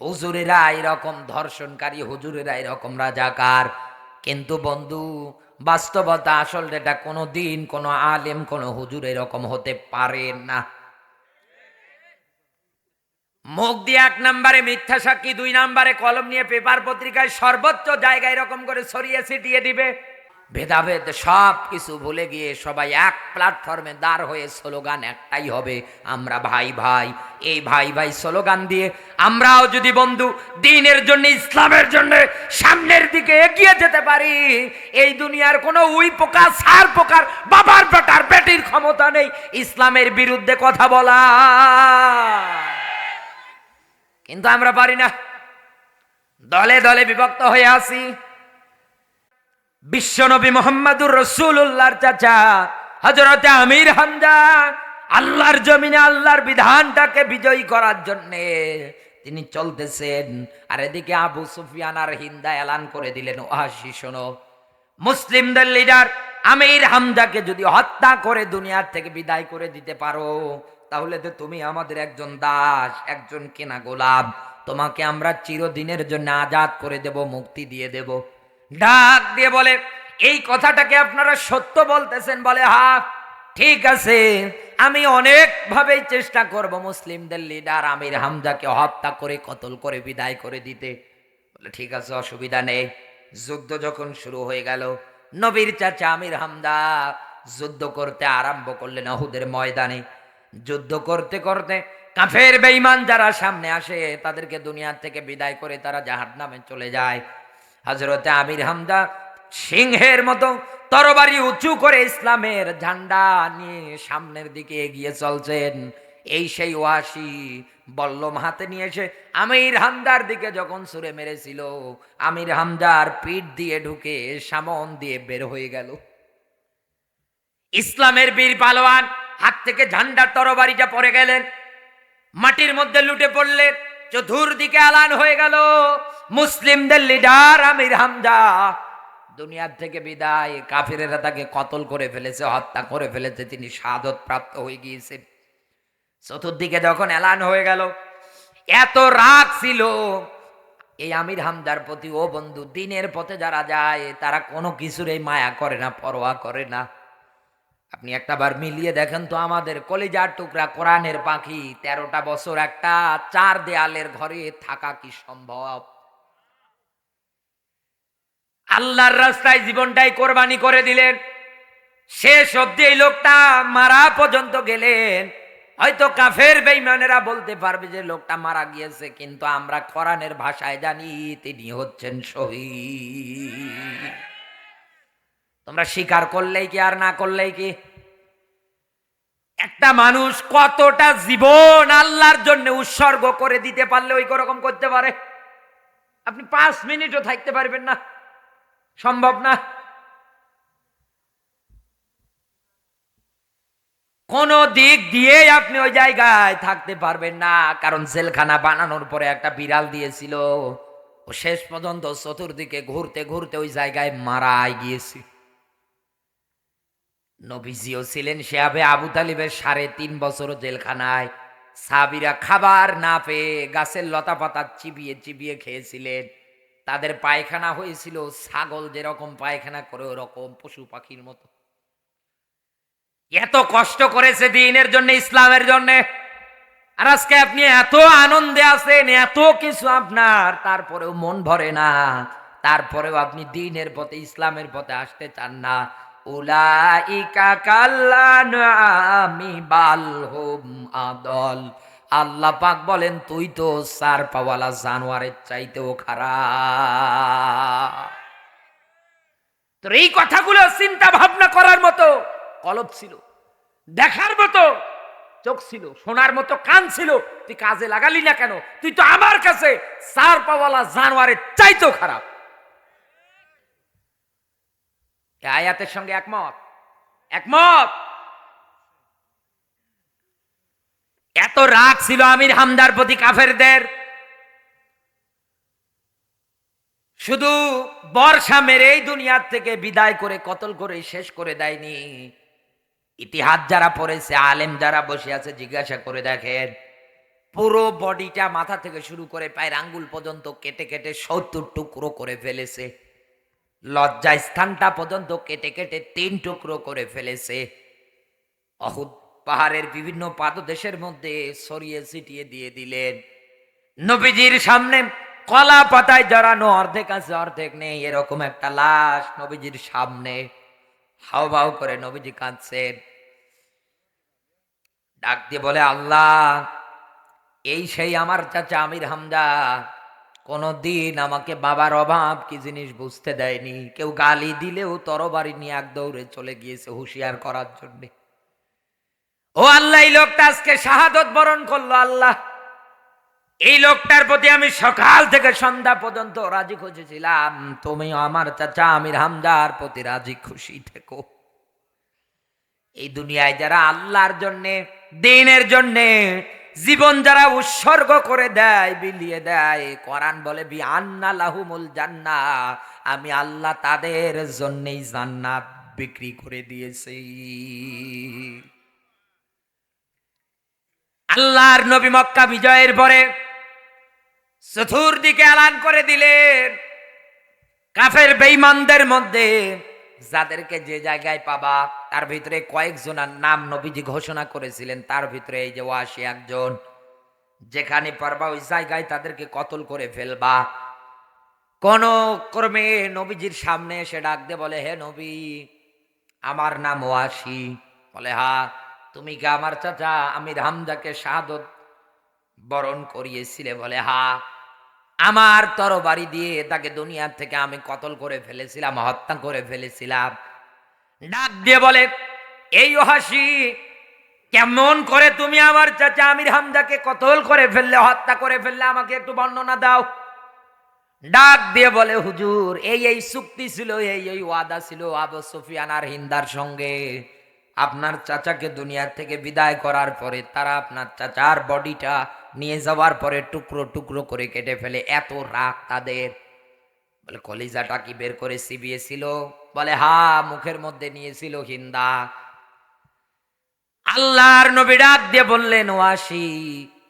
হুজুরেরা এরকম ধর্ষণকারী, হুজুরেরা এরকম রাজাকার। কিন্তু বন্ধু, বাস্তবতা আসল এটা কোনো দিন কোনো আলেম, কোনো হুজুর এরকম হতে পারে না। মুখ দিয়ে এক নম্বরে মিথ্যা সাক্ষী, দুই নম্বরে কলম নিয়ে পেপার পত্রিকায় সর্বোচ্চ জায়গায় এরকম করে সরিয়ে ছিটিয়ে দিবে। ভেদাভেদ সব কিছু ভুলে গিয়ে সবাই এক প্ল্যাটফর্মে দাঁড় হয়ে স্লোগান একটাই হবে, আমরা ভাই ভাই। এই ভাই ভাই স্লোগান দিয়ে আমরাও যদি বন্ধু দিনের জন্য, ইসলামের জন্য সামনের দিকে এগিয়ে যেতে পারি, এই দুনিয়ার কোনো উই পোকা, সার পোকার, বাবার বেটার বেটির ক্ষমতা নেই, ইসলামের বিরুদ্ধে কথা বলা। কিন্তু আমরা পারি না। দলে দলে বিভক্ত হয়ে আসি। বিশ্বনবী মোহাম্মদুর রসুল্লাহর চাচা হজরতে আমির হামজা আল্লাহর জমিনে আল্লাহর বিধানটাকে বিজয়ী করার জন্যে তিনি চলতেছেন। আর এদিকে আবু সুফিয়ান আর হিন্দা এলান করে দিলেন ওহাসি শোনো, মুসলিমদের লিডার আমির হামজাকে যদি হত্যা করে দুনিয়ার থেকে বিদায় করে দিতে পারো, তাহলে তো তুমি আমাদের একজন দাস, একজন কেনা গোলাপ। তোমাকে আমরা চিরদিনের জন্য আজাদ করে দেব, মুক্তি দিয়ে দেব। ডাক দিয়ে বলে, এই কথাটাকে আপনারা সত্য বলতেছেন? বলে, হা, ঠিক আছে। আমি অনেক ভাবেই চেষ্টা করব মুসলিমদের লিডার আমির হামজাকে হত্যা করে, কতল করে, বিদায় করে দিতে। বলে, ঠিক আছে, অসুবিধা নেই। যুদ্ধ যখন শুরু হয়ে গেল, নবীর চাচা আমির হামদা যুদ্ধ করতে আরম্ভ করলেন অহুদের ময়দানে। যুদ্ধ করতে করতে কাফের বেঈমান যারা সামনে আসে, তাদেরকে দুনিয়ার থেকে বিদায় করে তারা জাহাজ নামে চলে যায়। হজরতে আমির হামদা সিংহের মতো তরবারি উঁচু করে ইসলামের ঝান্ডা নিয়ে সামনের দিকে এগিয়ে চলছেন। এই সেই ওয়াসি বল্লম হাতে নিয়ে এসে আমির হামদার দিকে যখন সুরে মেরেছিল, আমির হামদার পিঠ দিয়ে ঢুকে সামন দিয়ে বের হয়ে গেল। ইসলামের বীর পালোয়ান হাত থেকে ঝান্ডার তরবারিটা পরে গেলেন, মাটির মধ্যে লুটে পড়লেন চতুর দিকে আলান হয়ে গেল। মুসলিমদের লিডার আমির হামজা। দুনিয়ার থেকে বিদায়, কাফিরেরা তাকে কতল করে ফেলেছে, হত্যা করে ফেলেছে, তিনি সাদত প্রাপ্ত হয়ে গিয়েছেন। চতুর্দিকে যখন এলান হয়ে গেল, এত রাগ ছিল। এই আমির হামদার প্রতি, ও বন্ধু, দিনের পথে যারা যায়, তারা কোনো কিছুর এই মায়া করে না, পরোয়া করে না। আপনি একটা বার মিলিয়ে দেখেন তো আমাদের কলিজার টুকরা কোরআনের পাখি, তেরোটা বছর একটা চার দেয়ালের ঘরে থাকা কি সম্ভব? আল্লাহর রাস্তায় জীবনটাই কোরবানি করে দিলেন। শেষ অব্দি এই লোকটা মারা পর্যন্ত গেলেন। হয়তো কাফের বেইমানেরা বলতে পারবে যে লোকটা মারা গিয়েছে, কিন্তু আমরা কোরআনের ভাষায় জানি তিনি হচ্ছেন শহীদ। তোমরা স্বীকার করলেই কি আর না করলেই কি? একটা মানুষ কতটা জীবন আল্লাহর জন্য উৎসর্গ করে দিতে পারলে ওই রকম করতে পারে? আপনি পাঁচ মিনিটও থাকতে পারবেন না। সম্ভব না। কোন দিক দিয়ে আপনি ওই জায়গায় থাকতে পারবেন না, কারণ জেলখানা বানানোর পরে একটা বিড়াল দিয়েছিল। ও শেষ পর্যন্ত চতুর্দিকে ঘুরতে ঘুরতে ওই জায়গায় মারা গিয়েছে। নবীজিও ছিলেন সে আবে আবু তালিবের সাড়ে তিন বছর জেলখানায়। সাবিরা খাবার না পেয়ে গাছের লতা পাতা চিবিয়ে চিবিয়ে খেয়েছিলেন। তাদের পায়খানা হয়েছিল ছাগল যেরকম পায়খানা করে ওরকম পশু পাখির মতো। এত কষ্ট করেছে দিনের জন্য, ইসলামের জন্য। আর আজকে আপনি এত আনন্দে আছেন, এত কিছু আপনার, তারপরেও মন ভরে না। তারপরেও আপনি দিনের পথে, ইসলামের পথে আসতে চান না। উলাইকা কাল্লান আমি বালহুম আদল। আল্লাহ পাক বলেন, তুই তো সার পাওয়ালা জানোয়ারের চাইতেও খারাপ। তোর এই কথাগুলো চিন্তা ভাবনা করার মতো কলব ছিল, দেখার মতো চোখ ছিল, শোনার মতো কান ছিল। তুই কাজে লাগালি না কেন? তুই তো আমার কাছে সার পাওয়ালা জানোয়ারের চাইতেও খারাপ এ আয়াতের সঙ্গে একমত? একমত? এত রাগ ছিল আমির হামদার প্রতি কাফেরদের। শুধু বর্ষা মেরে এই দুনিয়ার থেকে বিদায় করে, কতল করে, শেষ করে দেয়নি। ইতিহাস যারা পড়েছে, আলেম যারা বসে আছে, জিজ্ঞাসা করে দেখেন, পুরো বডিটা মাথা থেকে শুরু করে পায়ের আঙ্গুল পর্যন্ত কেটে কেটে সত্তর টুকরো করে ফেলেছে। লজ্জা স্থানটা পর্যন্ত কেটে কেটে তিন টুকরো করে ফেলেছে। অহুদ পাহাড়ের বিভিন্ন পাদদেশের মধ্যে ছড়িয়ে ছিটিয়ে দিয়ে দিলেন। নবীজির সামনে কলা পাতায় জড়ানো অর্ধেক আছে, অর্ধেক নেই, এরকম একটা লাশ নবীজির সামনে। হাও বাউ করে নবীজি কাঁদছেন। ডাক দিয়ে বলে, আল্লাহ, এই সেই আমার চাচা আমির হামদা কোনদিন আমাকে বাবার অভাব কি জিনিস বুঝতে দেয়নি। কেউ গালি দিলেও তরবারি নিয়ে এক দৌড়ে চলে গিয়েছে হুঁশিয়ার করার জন্যে। ও আল্লাহ, এই লোকটা আজকে শাহাদত বরণ করল, আল্লাহ। এই লোকটার প্রতি আমি সকাল থেকে সন্ধ্যা পর্যন্ত রাজি খুঁজেছিলাম তুমি আমার চাচা আমির হামদার প্রতি রাজি খুশি থেকো। এই দুনিয়ায় যারা আল্লাহর জন্যে, দিনের জন্যে জীবন যারা উৎসর্গ করে দেয়, বিলিয়ে দেয়, কোরআন বলে বি আন্না লাহুমুল জান্না আমি আল্লাহ তাদের জন্যেই জান্নাত বিক্রি করে দিয়েছি। আল্লাহর নবী মক্কা বিজয়ের পরে চতুর্দিকে এলান করে দিলেন। কাফের বেঈমানদের মধ্যে যাদেরকে যে জায়গায় পাবা তার ভিতরে কয়েকজনের নাম নবীজি ঘোষণা করেছিলেন, তার ভিতরে এই যে ওয়াসি একজন। যেখানে পারবা ওই জায়গায় তাদেরকে কতল করে ফেলবা। কোন ক্রমে নবীজির সামনে এসে ডাক দে বলে, হে নবী, আমার নাম ওয়াসি। বলে, হা, তুমি কি আমার চাচা আমি হামজাকে শাহাদত বরণ করিয়েছিলে? বলে, হা, আমার তরবারি দিয়ে তাকে দুনিয়ার থেকে আমি কতল করে ফেলেছিলাম, হত্যা করে ফেলেছিলাম। ডাক দিয়ে বলে, এই হাসি কেমন করে তুমি আমার চাচা আমির হামদাকে কতল করে ফেললে, হত্যা করে ফেললে, আমাকে একটু বর্ণনা দাও? ডাক দিয়ে বলে, হুজুর, এই এই চুক্তি ছিল, এই এই ওয়াদা ছিল আবু সুফিয়ান আর হিন্দার সঙ্গে। আপনার চাচাকে দুনিয়ার থেকে বিদায় করার পরে তারা আপনার চাচার বডিটা নিয়ে যাওয়ার পরে টুকরো টুকরো করে কেটে ফেলে। এত রাগ তাদের। বলে, কলিজাটা কি বের করে চিবিয়েছিল বলে, হা, মুখের মধ্যে নিয়েছিল হিন্দা। আল্লাহর নবী ডাক দিয়ে বললেন ওয়াসি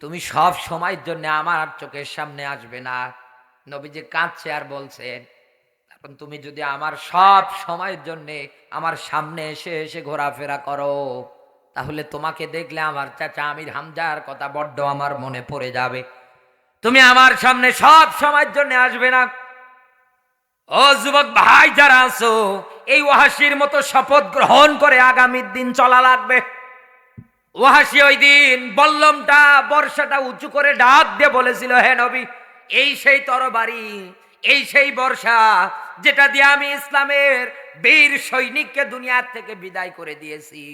তুমি সব সময়ের জন্য আমার চোখের সামনে আসবে না। নবী যে কাঁদছে আর বলছেন, এখন তুমি যদি আমার সব সময়ের জন্যে আমার সামনে এসে এসে ঘোরাফেরা করো, তাহলে তোমাকে দেখলে আমার চাচা আমির হামজার কথা বড্ড আমার মনে পড়ে যাবে। তুমি আমার সামনে সব সময়ের জন্য আসবে না। ও যুবক ভাই, যারা আছো, এই ওয়াহাসির মতো শপথ গ্রহণ করে আগামীর দিন চলা লাগবে। ওয়াহাসি ওই দিন বল্লমটা, বর্ষাটা উঁচু করে ডাক দিয়ে বলেছিল, হে নবী, এই সেই তরবারি, এই সেই বর্ষা, যেটা দিয়ে আমি ইসলামের বীর সৈনিককে দুনিয়ার থেকে বিদায় করে দিয়েছি।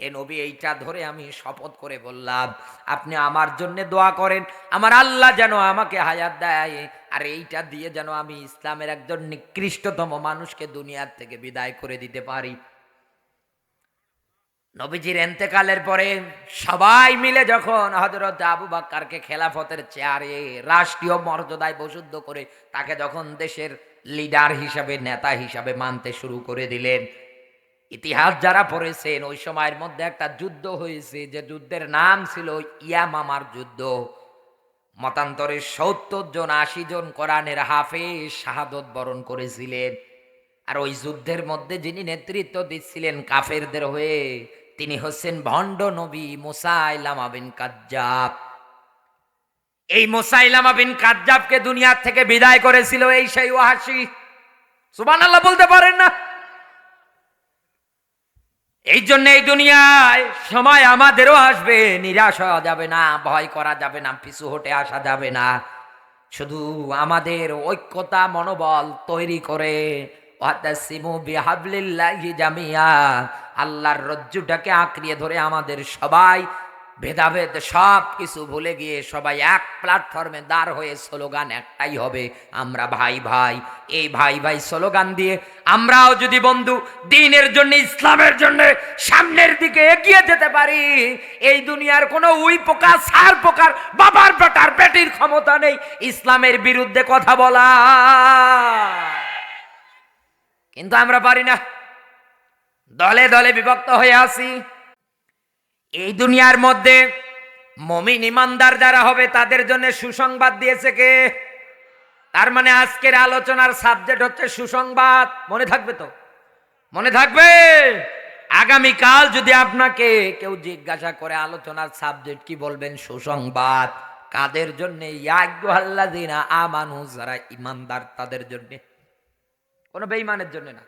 হে নবী, এইটা ধরে আমি শপথ করে বললাম, আপনি আমার জন্য দোয়া করেন, আমার আল্লাহ যেন আমাকে হায়াত দেয়, আর এইটা দিয়ে যেন আমি ইসলামের একজন নিকৃষ্টতম মানুষকে দুনিয়ার থেকে বিদায় করে দিতে পারি। নবীজির এন্তেকালের পরে সবাই মিলে যখন হজরত আবু বাক্কারকে খেলাফতের চেয়ারে রাষ্ট্রীয় মর্যাদায় বসুদ্ধ করে তাকে যখন দেশের লিডার হিসাবে, নেতা হিসাবে মানতে শুরু করে দিলেন ইতিহাস যারা পড়েছেন, ওই সময়ের মধ্যে একটা যুদ্ধ হয়েছে, যে যুদ্ধের নাম ছিল ইয়ামামার যুদ্ধ। মতান্তরে সত্তর জন, আশি জন কোরআনের হাফে শাহাদত বরণ করেছিলেন। আর ওই যুদ্ধের মধ্যে যিনি নেতৃত্ব দিচ্ছিলেন কাফেরদের হয়ে, তিনি হচ্ছেন ভণ্ড নবী মুসাইলামা বিন কাজ্জাব। এই মুসাইলামা বিন কাজ্জাবকে দুনিয়ার থেকে বিদায় করেছিল এই সেই ওয়াহাসি সুবহানাল্লাহ, বলতে পারেন না? এই জন্য এই দুনিয়ায় সময় আমাদেরও আসবে, নিরাশ হওয়া যাবে না, ভয় করা যাবে না, পিছু হটে আসা যাবে না। শুধু আমাদের ঐক্যতা, মনোবল তৈরি করে আল্লাহর রজ্জুটাকে আঁকড়িয়ে ধরে আমাদের সবাই ভেদাভেদ সব কিছু ভুলে গিয়ে সবাই এক প্ল্যাটফর্মে দাঁড় হয়ে স্লোগান একটাই হবে, আমরা ভাই ভাই। এই ভাই ভাই স্লোগান দিয়ে আমরাও যদি বন্ধু দিনের জন্য, ইসলামের জন্য সামনের দিকে এগিয়ে যেতে পারি, এই দুনিয়ার কোনো উই পোকা সার পোকার, বাবার বেটার পেটির ক্ষমতা নেই, ইসলামের বিরুদ্ধে কথা বলা। কিন্তু আমরা পারি না। দলে দলে বিভক্ত হয়ে আছি এই দুনিয়ার মধ্যে মমিন ইমানদার যারা হবে, তাদের জন্য সুসংবাদ দিয়েছে কে? তার মানে আজকের আলোচনার সাবজেক্ট হচ্ছে সুসংবাদ। মনে থাকবে তো? মনে থাকবে? আগামীকাল যদি আপনাকে কেউ জিজ্ঞাসা করে আলোচনার সাবজেক্ট কি বলবেন? সুসংবাদ। কাদের জন্য? ইয়াজ্ঞাল্লাদিনা আমানু, যারা ইমানদার, তাদের জন্য। কোনো বেঈমানের জন্য না।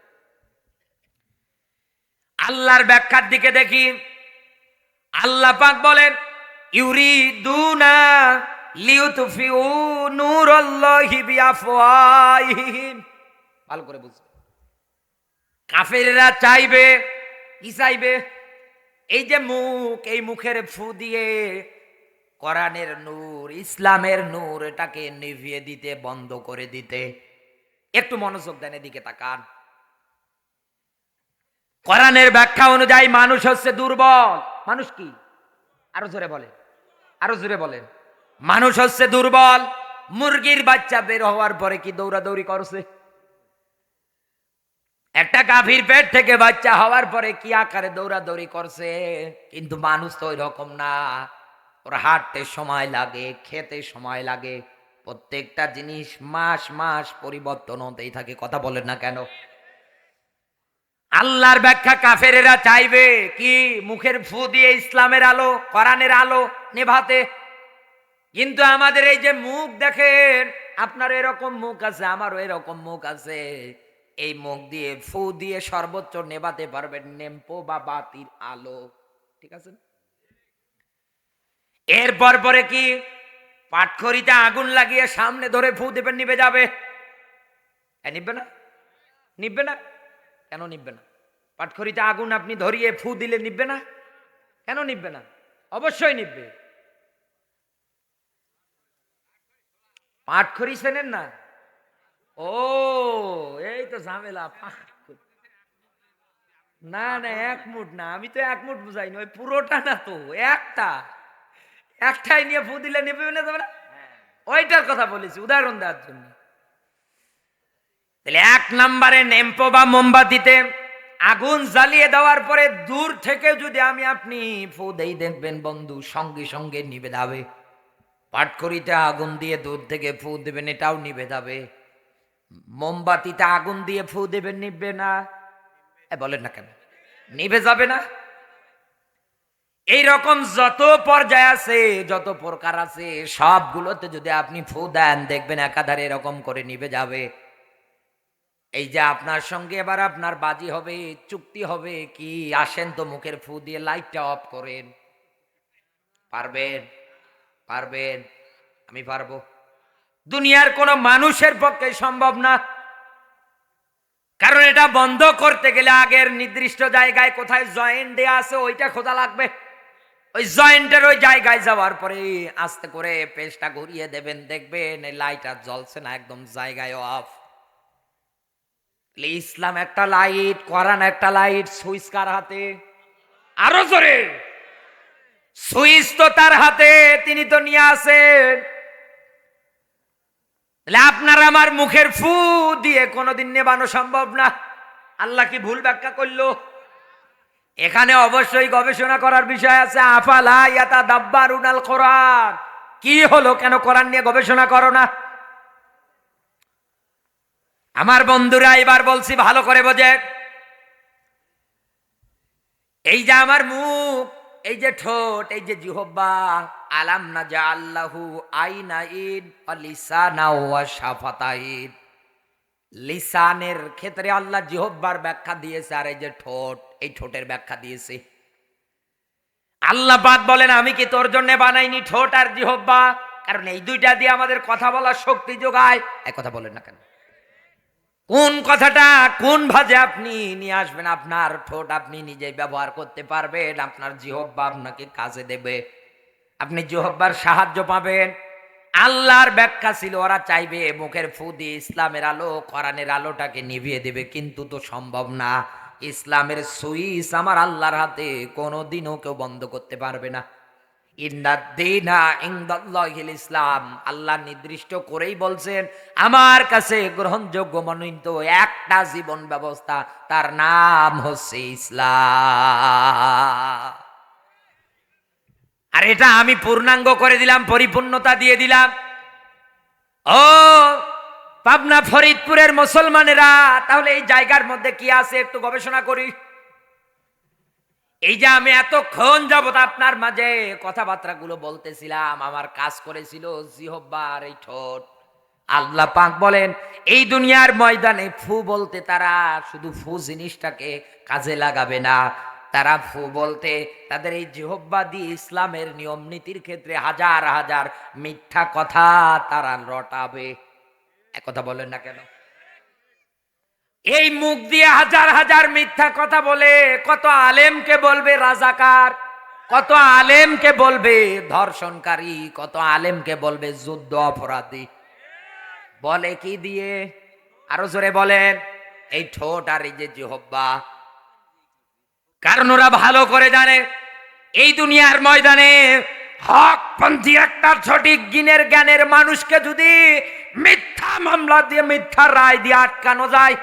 আল্লাহর ব্যাখ্যার দিকে দেখি। আল্লাহ পাক বলেন, ইউরিদুনা লিউতফিউ নূরাল্লাহি বিআফওয়াহিহিম। ভালো করে বুঝবে। কাফেররা চাইবে, কি চাইবে? এই যে মুখ, এই মুখের ফু দিয়ে কোরআনের নূর, ইসলামের নূর এটাকে নিভিয়ে দিতে, বন্ধ করে দিতে। একটু মনোযোগ দেন এদিকে তাকান। কোরআনের ব্যাখ্যা অনুযায়ী মানুষ হচ্ছে দুর্বল। মানুষ কি? আরও জোরে বলে আরও জোরে বলেন। মানুষ হচ্ছে দুর্বল, মুরগির বাচ্চা বের হওয়ার পরে কি দৌড়াদৌড়ি করছে? একটা গাভীর পেট থেকে বাচ্চা হওয়ার পরে কি আকারে দৌড়াদৌড়ি করছে? কিন্তু মানুষ তো ওই রকম না। ওর হাঁটতে সময় লাগে, খেতে সময় লাগে। প্রত্যেকটা জিনিস মাস মাস পরিবর্তন হতেই থাকে। কথা বলেন না কেন? আল্লাহর ব্যাখ্যা কাফেরেরা চাইবে কি? মুখের ফু দিয়ে ইসলামের আলো, কোরআনের আলো নেভাতে। কিন্তু আমাদের এই যে মুখ দেখেন আপনার এরকম মুখ আছে, আমারও এরকম মুখ আছে। এই মুখ দিয়ে, ফু দিয়ে সর্বোচ্চ নেভাতে পারবেন নেম্পো বা বাতির আলো। ঠিক আছে? এরপর পরে কি? পাটখড়িতে আগুন লাগিয়ে সামনে ধরে ফু দেবেন নিবে যাবে। নিবে না? নিবে না? কেন নিবে না? পাটখড়িতে আগুন আপনি ধরিয়ে ফু দিলে নিবে না? কেন নিবে না? অবশ্যই নিবে। পাটখড়ি চেনেন না? ও, এই তো ঝামেলা। না না, এক মুঠ না, আমি তো এক মুঠ বুঝাইনি, ওই পুরোটা না তো, একটা। একটাই নিয়ে ফু দিলে নিবে না তোমরা ওইটার কথা বলেছি, উদাহরণ দেওয়ার জন্য। তাহলে এক নম্বরে নেম্পো বা মোমবাতিতে আগুন জ্বালিয়ে দেওয়ার পরে দূর থেকে যদি আমি আপনি ফু দেই দেখবেন বন্ধু, সঙ্গে সঙ্গে নিবে যাবে। পাটকরিতে আগুন দিয়ে দূর থেকে ফু দেবেন, এটাও নিবে যাবে। মোমবাতিতে আগুন দিয়ে ফু দেবেন নিবে না। বলেন না কেন? নিভে যাবে না। এই রকম যত পর্যায় আছে, যত প্রকার আছে, সবগুলোতে যদি আপনি ফু দেন, দেখবেন একাধারে এরকম করে নিভে যাবে। এই যে আপনার সঙ্গে এবার আপনার বাজি হবে, চুক্তি হবে কি? আসেন তো মুখের ফু দিয়ে লাইটটা অফ করেন। পারবেন পারবেন, আমি পারব। দুনিয়ার কোনো মানুষের পক্ষে সম্ভব না। কারণ এটা বন্ধ করতে গেলে আগের নির্দিষ্ট জায়গায় কোথায় জয়েন্ট দেয়া আছে, ওইটা খোঁজা লাগবে। ওই জয়েন্টের ওই জায়গায় যাওয়ার পরে আস্তে করে পেজটা ঘুরিয়ে দেবেন, দেখবেন এই লাইট আর জ্বলছে না, একদম জায়গায় অফ ইসলাম একটা লাইট, কোরআন একটা লাইট, সুইচ কার হাতে? আরও জোরে। সুইচ তো তার হাতে, তিনি তো নিয়ে আসেন। তাহলে আপনার আমার মুখের ফু দিয়ে কোনোদিন নেবানো সম্ভব না। আল্লাহ কি ভুল ব্যাখ্যা করল? এখানে অবশ্যই গবেষণা করার বিষয় আছে, আফালা ইয়াতা দাব্বার উনাল কোরআন। কি হলো কেন কোরআন নিয়ে গবেষণা করো না? আমার বন্ধুরা এবার বলছি ভালো করে বোঝে। এই যে আমার মুখ, এই যে ঠোঁট, এই যে জিহব্বা আলাম না যা আল্লাহু আইনা শাফাতাইদ লিসানের ক্ষেত্রে আল্লাহ জিহব্বার ব্যাখ্যা দিয়েছে আর এই যে ঠোঁট, এই ঠোঁটের ব্যাখ্যা দিয়েছে। আল্লাহ বাদ বলেন, আমি কি তোর জন্য বানাইনি ঠোঁট আর জিহব্বা কারণ এই দুইটা দিয়ে আমাদের কথা বলার শক্তি যোগায়। এক কথা বলেন না কেন? কোন কথাটা কোন ভাজে আপনি নিয়ে আসবেন? আপনার ঠোঁট আপনি নিজেই ব্যবহার করতে পারবেন, আপনার জিহব্বা আপনাকে কাজে দেবে। আপনি জিহব্বার সাহায্য পাবেন। আল্লাহর ব্যাখ্যা ছিল, ওরা চাইবে মুখের ফু দিয়ে ইসলামের আলো, কোরআনের আলোটাকে নিভিয়ে দেবে, কিন্তু তো সম্ভব না। ইসলামের সুইচ আমার আল্লাহর হাতে, কোনোদিনও কেউ বন্ধ করতে পারবে না। ইসলাম আল্লাহ নির্দিষ্ট করেই বলছেন, আমার কাছে গ্রহণযোগ্য মনোনীত একটা জীবন ব্যবস্থা, তার নাম হচ্ছে ইসলাম। আর এটা আমি পূর্ণাঙ্গ করে দিলাম, পরিপূর্ণতা দিয়ে দিলাম। ও পাবনা ফরিদপুরের মুসলমানেরা, তাহলে এই জায়গার মধ্যে কি আছে একটু গবেষণা করি। এই যে আমি এতক্ষণ যাবত আপনার মাঝে কথাবার্তা গুলো বলতেছিলাম, আমার কাজ করেছিল জিহব্বার এই ঠোঁট। আল্লাহ পাক বলেন, এই দুনিয়ার ময়দানে ফু বলতে তারা শুধু ফু জিনিসটাকে কাজে লাগাবে না। তারা ফু বলতে তাদের এই জিহব্বা দিয়ে ইসলামের নিয়ম নীতির ক্ষেত্রে হাজার হাজার মিথ্যা কথা তারা রটাবে। কথা বলেন না কেন? এই মুখ দিয়ে হাজার হাজার মিথ্যা কথা বলে, কত আলেমকে বলবে রাজাকার, কত আলেমকে বলবে ধর্ষণকারী, কত আলেমকে বলবে যুদ্ধ অপরাধী। বলে কি দিয়ে? আরও জোরে বলেন, এই ঠোঁট আর এই যে জিহব্বা কারণ ওরা ভালো করে জানে, এই দুনিয়ার ময়দানে হক হকপন্থী একটা সঠিক গিনের জ্ঞানের মানুষকে যদি মিথ্যা মামলা দিয়ে, মিথ্যা রায় দিয়ে আটকানো যায়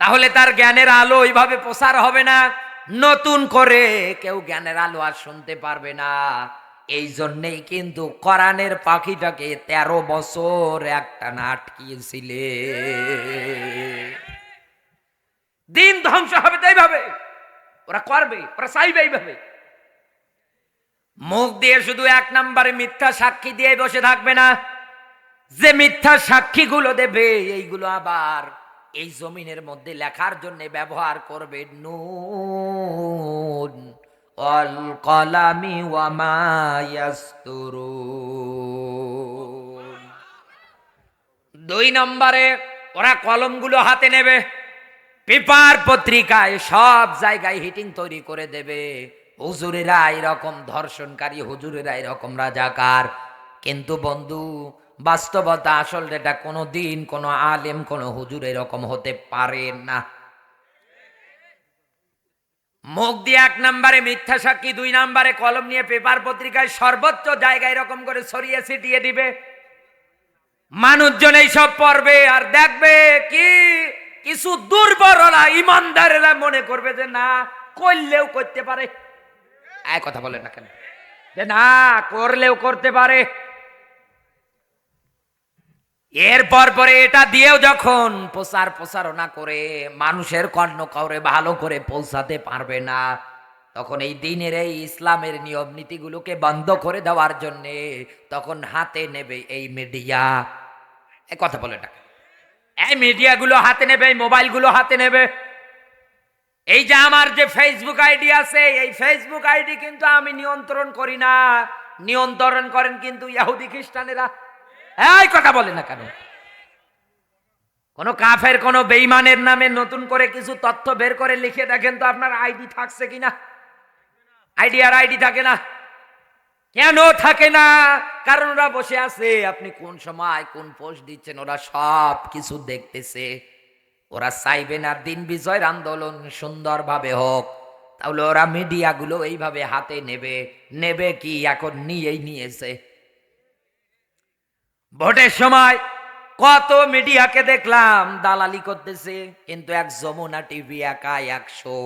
তাহলে তার জ্ঞানের আলো ওইভাবে প্রসার হবে না। নতুন করে কেউ জ্ঞানের আলো আর শুনতে পারবে না। এই জন্যেই কিন্তু কোরআনের পাখিটাকে তেরো বছর একটা আটকিয়েছিলে। দিন ধ্বংস হবে তো এইভাবে। ওরা করবে, ওরা চাইবে এইভাবে। মুখ দিয়ে শুধু এক নম্বরে মিথ্যা সাক্ষী দিয়ে বসে থাকবে না। যে মিথ্যা সাক্ষীগুলো দেবে, এইগুলো আবার এই জমিনের মধ্যে লেখার জন্য ব্যবহার করবে নুন, অল কলামি দুই নম্বরে ওরা কলমগুলো হাতে নেবে, পেপার পত্রিকায় সব জায়গায় হিটিং তৈরি করে দেবে। হুজুরেরা এরকম ধর্ষণকারী, হুজুরেরা এরকম রাজাকার। কিন্তু বন্ধু বাস্তবতা আসল এটা কোনো দিন, কোনো আলেম, কোনো হুজুর এরকম হতে পারে না। মুখ দিয়ে এক নম্বরে মিথ্যা সাক্ষী, দুই নম্বরে কলম নিয়ে পেপার পত্রিকায় সর্বোচ্চ জায়গায় এরকম করে ছড়িয়ে ছিটিয়ে দিবে। মানুষজন এইসব পড়বে আর দেখবে কি, কিছু দুর্বলরা, ইমানদারেরা মনে করবে যে না, করলেও করতে পারে। এক কথা বলে না কেন? যে না, করলেও করতে পারে। এরপর পরে এটা দিয়েও যখন প্রচার প্রচারণা করে, মানুষের কর্ণ কাউরে ভালো করে পৌঁছাতে পারবে না, তখন এই দিনের এই ইসলামের নিয়ম নীতিগুলোকে বন্ধ করে দেওয়ার জন্যে তখন হাতে নেবে এই মিডিয়া। এ কথা বলে না। এই মিডিয়াগুলো হাতে নেবে, এই মোবাইলগুলো হাতে নেবে। এই যে আমার যে ফেসবুক আইডি আছে, এই ফেসবুক আইডি কিন্তু আমি নিয়ন্ত্রণ করি না। নিয়ন্ত্রণ করেন কিন্তু ইহুদি খ্রিস্টানেরা। এই কথা বলে না কেন? কোন কাফের, কোন বেইমানের নামে নতুন করে কিছু তথ্য বের করে লিখে দেখেন তো আপনার আইডি থাকছে কিনা আইডি আর আইডি থাকে না। কেন থাকে না? কারণ ওরা বসে আছে, আপনি কোন সময় কোন পোস্ট দিচ্ছেন, ওরা সব কিছু দেখতেছে। ওরা চাইবে না দিন বিজয়ের আন্দোলন সুন্দরভাবে হোক। তাহলে ওরা মিডিয়াগুলো এইভাবে হাতে নেবে। নেবে কি? এখন নিয়েই নিয়েছে। ভোটের সময় কত মিডিয়াকে দেখলাম দালালি করতেছে, কিন্তু এক যমুনা টিভি, একা একশো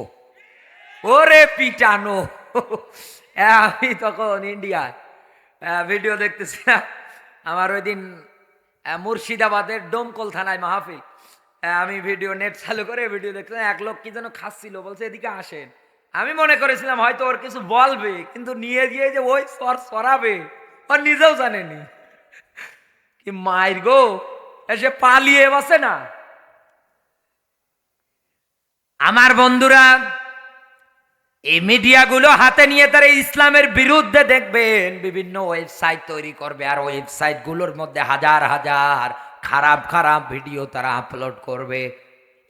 ওরে পিটানো। আমি তখন ইন্ডিয়ায় ভিডিও দেখতেছিলাম আমার ওই দিন মুর্শিদাবাদের ডোমকল থানায় মাহফিল। আমি ভিডিও নেট চালু করে ভিডিও দেখছিলাম এক লোক কি যেন খাচ্ছিল, বলছে, এদিকে আসেন। আমি মনে করেছিলাম হয়তো ওর কিছু বলবে, কিন্তু নিয়ে গিয়ে যে ওই সর সরাবে ওর নিজেও জানেনি। কি মায়ের গো এসে পালিয়ে বসে না আমার বন্ধুরা এই মিডিয়াগুলো হাতে নিয়ে তারা ইসলামের বিরুদ্ধে দেখবেন বিভিন্ন ওয়েবসাইট তৈরি করবে আর ওয়েবসাইটগুলোর মধ্যে হাজার হাজার খারাপ খারাপ ভিডিও তারা আপলোড করবে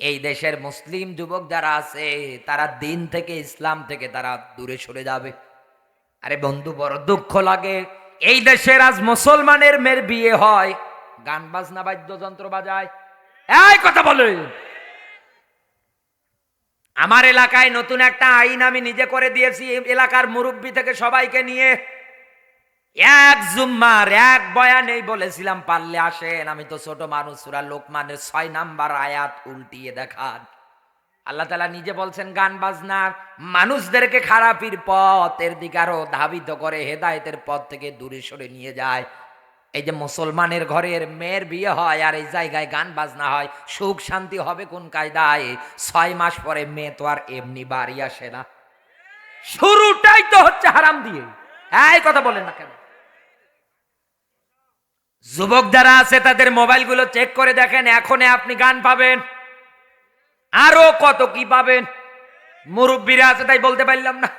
এই দেশের মুসলিম যুবক যারা আছে তারা দিন থেকে ইসলাম থেকে তারা দূরে সরে যাবে আরে বন্ধু বড় দুঃখ লাগে এই দেশের আজ মুসলমানের মেয়ের বিয়ে হয়। গান বাজনা, বাদ্যযন্ত্র বাজায়। এই কথা বলে। আমার এলাকায় নতুন একটা আইন আমি নিজে করে দিয়েছি এলাকার মুরব্বী থেকে সবাইকে নিয়ে। এক জুম্মার এক বয়ানেই বলেছিলাম, পারলে আসেন। আমি তো ছোট মানুষ লোকমানের ছয় নাম্বার আয়াত উল্টিয়ে দেখান। আল্লাহ তালা নিজে বলছেন, গান বাজনা মানুষদেরকে খারাপির পথের দিকে আরও ধাবিত করে হেদায়েতের পথ থেকে দূরে সরে নিয়ে যায়। এই যে মুসলমানের ঘরের মেয়ের বিয়ে হয় আর এই জায়গায় গান বাজনা হয়, সুখ শান্তি হবে কোন কায়দায়? ছয় মাস পরে মেয়ে তো আর এমনি বাড়ি আসে না। শুরুটাই তো হচ্ছে হারাম দিয়ে। হ্যাঁ এই কথা বলেন না কেন? যুবক যারা আছে, তাদের মোবাইলগুলো চেক করে দেখেন, এখনই আপনি গান পাবেন। আরও কত কি পাবেন? মুরব্বীরা আছে তাই বলতে পারলাম না।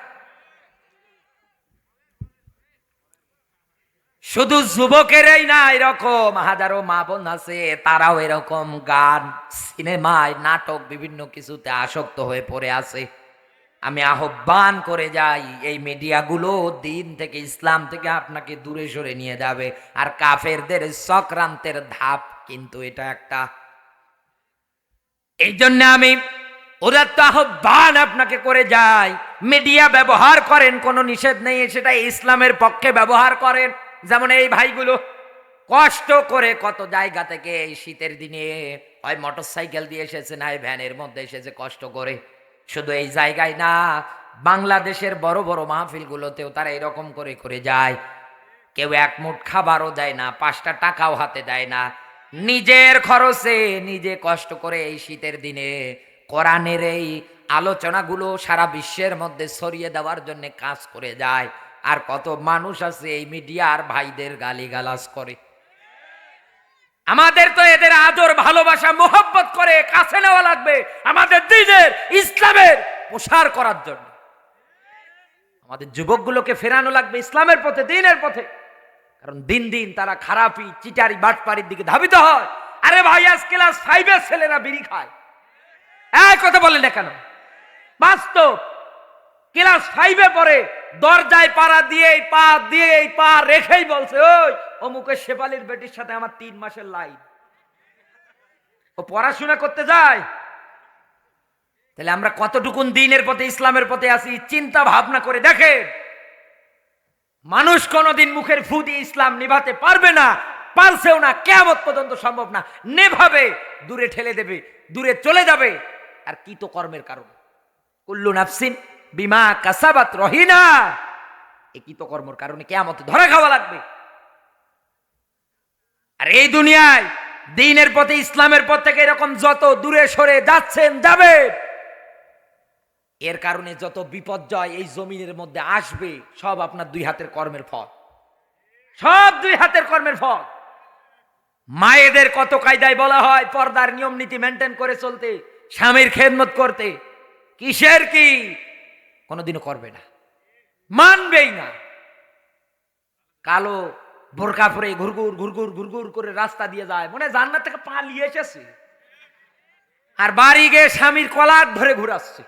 শুধু যুবকেরাই না, এরকম হাজারো মা বোন আছে, তারাও এরকম গান, সিনেমায়, নাটক, বিভিন্ন কিছুতে আসক্ত হয়ে পড়ে আছে। আমি আহ্বান করে যাই, এই মিডিয়াগুলো দিন থেকে ইসলাম থেকে আপনাকে দূরে সরে নিয়ে যাবে। আর কাফেরদের, সক্রান্তের ধাপ কিন্তু এটা একটা এই জন্য আমি ওরা তো আহ্বান আপনাকে করে যাই মিডিয়া ব্যবহার করেন, কোনো নিষেধ নেই, সেটা ইসলামের পক্ষে ব্যবহার করেন। যেমন এই ভাইগুলো, কষ্ট করে কত জায়গা থেকে এই শীতের দিনে হয় মোটর সাইকেল দিয়ে এসেছে না ভ্যানের মধ্যে এসেছে কষ্ট করে। শুধু এই জায়গায় না, বাংলাদেশের বড় বড় মাহফিলগুলোতেও তারা এরকম করে করে যায়। কেউ এক মুঠ খাবারও দেয় না, পাঁচটা টাকাও হাতে দেয় না। নিজের খরচে নিজে কষ্ট করে এই শীতের দিনে কোরআনের এই আলোচনাগুলো সারা বিশ্বের মধ্যে ছড়িয়ে দেওয়ার জন্য কাজ করে যায়। আর কত মানুষ আছে এই মিডিয়ার ভাইদের গালিগালাজ করে। আমাদের তো এদের আদর, ভালোবাসা, মোহব্বত করে কাছে নেওয়া লাগবে আমাদের দিনের, ইসলামের প্রসার করার জন্য। আমাদের যুবকগুলোকে ফেরানো লাগবে ইসলামের পথে, দিনের পথে। কারণ দিন দিন তারা খারাপি, চিটারি বাটপাড়ির দিকে ধাবিত হয়। আরে ভাই, আজ ক্লাস ফাইভের ছেলেরা বিড়ি খায়। এক কথা বলে না কেন? বাস্তব। ক্লাস ফাইভে পরে দরজায় পাড়া দিয়ে, এই পা দিয়ে, এই পা রেখেই বলছে, ওই, অমুকের শেফালির বেটির সাথে আমার তিন মাসের লাইন ও পড়াশোনা করতে যায়? তাহলে আমরা কতটুকুন দিনের পথে, ইসলামের পথে আসি চিন্তা ভাবনা করে দেখে মানুষ কোনোদিন মুখের ফু দিয়ে ইসলাম নিভাতে পারবে না, পারছেও না কেমন পর্যন্ত সম্ভব না। নেভাবে, দূরে ঠেলে দেবে, দূরে চলে যাবে। আর কি তো কর্মের কারণ? কুল্লু নাফসিন বিমা কাসাবাত রহিনা। এই কি তো কর্মর কারণে কেমন ধরা খাওয়া লাগবে? আর এই দুনিয়ায় দিনের পথে, ইসলামের পথ থেকে এরকম যত দূরে সরে যাচ্ছেন যাবে এর কারণে যত বিপর্যয় এই জমিনের মধ্যে আসবে, সব আপনার দুই হাতের কর্মের ফল। সব দুই হাতের কর্মের ফল। মায়েদের কত কায়দায় বলা হয়, পর্দার নিয়ম নীতি মেনটেন করে চলতে, স্বামীর খেদমত করতে। কিসের কি? কোনোদিনও করবে না। মানবেই না। কালো বোরকা পরে ঘুরঘুর ঘুরঘুর ঘুরঘুর করে রাস্তা দিয়ে যায়। মনে জান্নাত থেকে পালিয়ে এসেছে। আর বাড়ি গিয়ে স্বামীর কলার ধরে ঘুরাচ্ছে।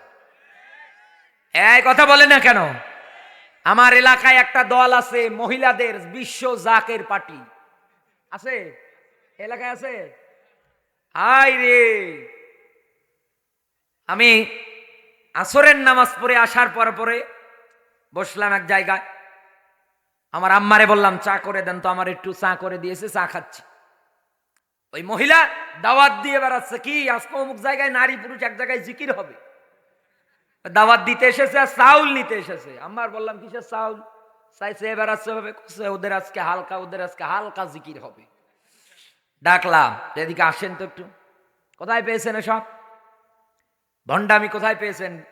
এই কথা বলে না কেন? আমার এলাকায় একটা দল আছে, মহিলাদের বিশ্ব জাকের পার্টি। আছে? এলাকায় আছে? হাই রে! আমি আসরের নামাজ পড়ে আসার পর পরে বসলাম এক জায়গায়। আমার আম্মারে বললাম, চা করে দেন তো, আমার একটু চা করে দিয়েছে, চা খাচ্ছি। ওই মহিলা দাওয়াত দিয়ে বেড়াচ্ছে, কি? আজকে অমুক জায়গায় নারী পুরুষ এক জায়গায় জিকির হবে। দাওয়াত দিতে এসেছে আর চাউল নিতে এসেছে। আমার বললাম, কিসের চাউল? চাইছে, এবার আসছে হবে ওদের আজকে হালকা, ওদের আজকে হালকা জিকির হবে। ডাকলাম, এদিকে আসেন তো একটু। কোথায় পেয়েছেন এসব? ভণ্ডামি কোথায় পেয়েছেন?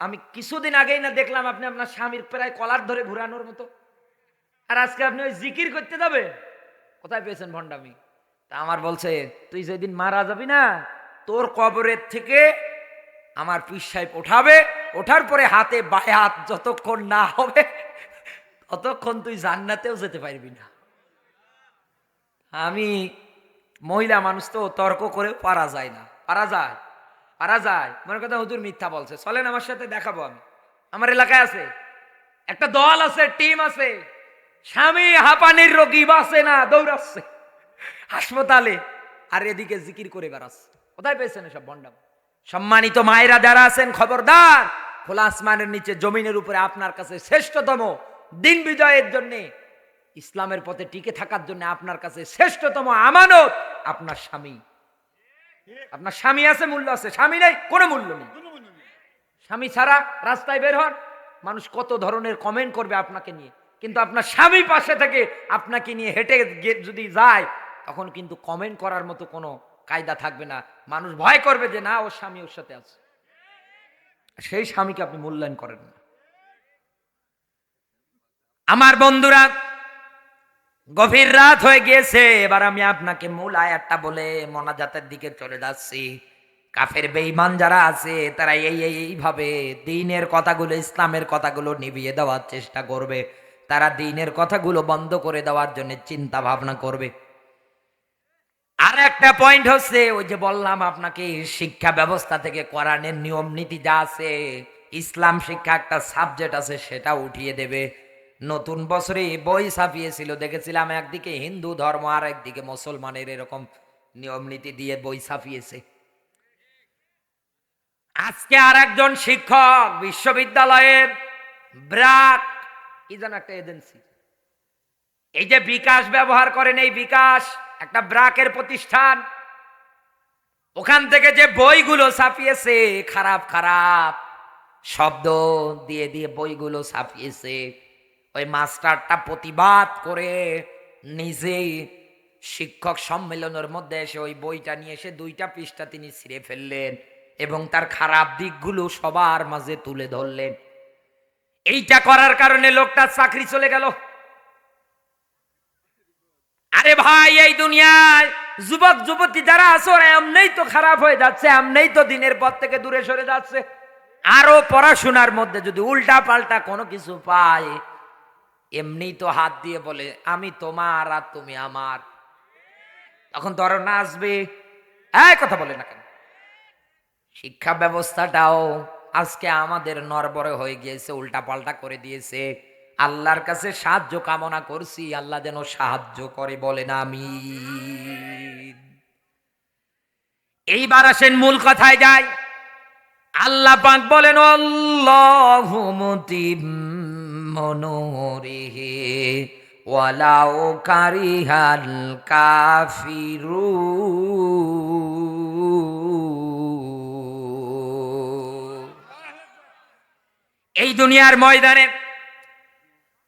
আমি কিছুদিন আগেই না দেখলাম আপনি আপনার স্বামীর প্রায় কলার ধরে ঘুরানোর মতো। আর আজকে আপনি ওই জিকির করতে যাবে? কোথায় পেয়েছেন ভণ্ডামি? তা আমার বলছে, তুই যেদিন মারা যাবি না, তোর কবরের থেকে আমার পিস সাহেব ওঠাবে, ওঠার পরে হাতে বায়ে হাত যতক্ষণ না হবে, ততক্ষণ তুই জান্নাতেও যেতে পারবি না। আমি মহিলা মানুষ তো, তর্ক করে পারা যায় না। পারা যায় পারা যায়। মনে কথা হুজুর মিথ্যা বলছে। চলেন আমার সাথে দেখাবো আমি। আমার এলাকায় আছে, একটা দল আছে, টিম আছে। স্বামী হাঁপানির রোগী বাসে না, দৌড়াচ্ছে। হাসপাতালে। আর এদিকে জিকির করে বেড়াচ্ছে। কোথায় পেয়েছেন এসব ভণ্ডাম সম্মানিত মায়েরা যারা আছেন, খবরদার, খোলা আসমানের নিচে, জমিনের উপরে আপনার কাছে শ্রেষ্ঠতম দিন বিজয়ের জন্য, ইসলামের পথে টিকে থাকার জন্য আপনার কাছে শ্রেষ্ঠতম আমানত আপনার স্বামী। আপনার স্বামী আছে, মূল্য আছে, স্বামী নেই, কোনো মূল্য নেই। স্বামী ছাড়া রাস্তায় বের হন, মানুষ কত ধরনের কমেন্ট করবে আপনাকে নিয়ে। কিন্তু আপনার স্বামী পাশে থেকে আপনাকে নিয়ে হেঁটে যদি যায়, তখন কিন্তু কমেন্ট করার মতো কোনো কায়দা থাকবে না। মানুষ ভয় করবে যে, না ওর স্বামী ওর সাথে আছে। সেই স্বামীকে আপনি মূল্যায়ন করেন না। আমার বন্ধুরা, গভীর রাত হয়ে গিয়েছে। এবার আমি আপনাকে মূল আয়াতটা বলে মনাজাতের দিকে চলে যাচ্ছি। কাফের বেঈমান যারা আছে, তারা এই এই, এইভাবে দিনের কথাগুলো, ইসলামের কথাগুলো নিভিয়ে দেওয়ার চেষ্টা করবে। তারা দিনের কথাগুলো বন্ধ করে দেওয়ার জন্য চিন্তা ভাবনা করবে। আর একটা পয়েন্ট হচ্ছে, ওই যে বললাম আপনাকে, শিক্ষা ব্যবস্থা থেকে কোরআনের নিয়ম নীতি যা আছে, ইসলাম শিক্ষা একটা সাবজেক্ট আছে, সেটা উঠিয়ে দেবে। নতুন বছরে বই ছাপিয়েছিল, দেখেছিলাম একদিকে হিন্দু ধর্ম, আর একদিকে মুসলমানের এরকম নিয়ম নীতি দিয়ে বই ছাপিয়েছে। আজকে আর একজন শিক্ষক বিশ্ববিদ্যালয়ের ব্রাক যেন একটা এজেন্সি এই যে বিকাশ ব্যবহার করেন, এই বিকাশ একটা ব্রাকের প্রতিষ্ঠান। ওখান থেকে যে বইগুলো ছাপিয়েছে, খারাপ খারাপ, শব্দ দিয়ে দিয়ে বইগুলো ছাপিয়েছে, ওই মাস্টারটা প্রতিবাদ করে নিজেই শিক্ষক সম্মেলনের মধ্যে এসে ওই বইটা নিয়ে এসে দুইটা পৃষ্ঠা তিনি ছিঁড়ে ফেললেন এবং তার খারাপ দিকগুলো সবার মাঝে তুলে ধরলেন। এইটা করার কারণে লোকটার চাকরি চলে গেল। আরে ভাই, এই দুনিয়ায় যুবক, যুবতী যারা আছে এমনিই তো খারাপ হয়ে যাচ্ছে, এমনিই তো দিনের পর থেকে দূরে সরে যাচ্ছে। আরও পড়াশোনার মধ্যে যদি উল্টা পাল্টা কোনো কিছু পায় এমনি তো হাত দিয়ে বলে, আমি তোমার আর তুমি আমার। তখন তো আরও নাচবে এই কথা বলে না কেন? শিক্ষা ব্যবস্থাটাও আজকে আমাদের নরবরে হয়ে গিয়েছে উল্টা পাল্টা করে দিয়েছে। আল্লাহর কাছে সাহায্য কামনা করছি, আল্লাহ যেন সাহায্য করে বলেন আমি এইবার আসেন মূল কথায় যাই। আল্লাহ পাক বলেন অল্লাহুমতি মনোরেহে ওয়ালাও কারিহাল কাফিরু এই দুনিয়ার ময়দানে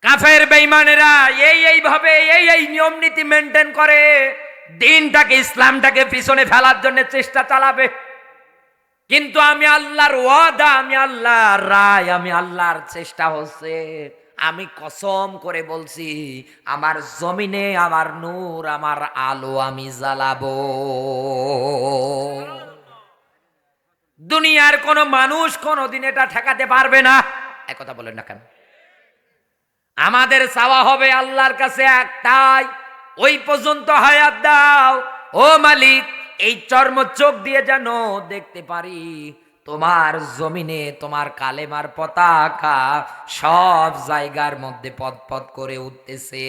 কাফের বেঈমানেরা এই এইভাবে, এই এই নিয়ম নীতি মেনটেন করে, দিনটাকে, ইসলামটাকে পিছনে ফেলার জন্য চেষ্টা চালাবে। কিন্তু আমি আল্লাহর ওয়াদা, আমি আল্লাহর রায়, আমি আল্লাহর চেষ্টা হচ্ছে, আমি কসম করে বলছি, আমার জমিনে আমার নূর, আমার আলো আমি জ্বালাবো। দুনিয়ার কোনো মানুষ কোনোদিন এটা ঠেকাতে পারবে না। এক কথা বলেন না কেন? আমাদের চাওয়া হবে আল্লাহর কাছে একটাই ওই পর্যন্ত হায়াত দাও। ও মালিক, এই চর্ম চোখ দিয়ে যেন দেখতে পারি, তোমার জমিনে তোমার কালেমার পতাকা সব জায়গার মধ্যে পদ পদ করে উঠতেছে।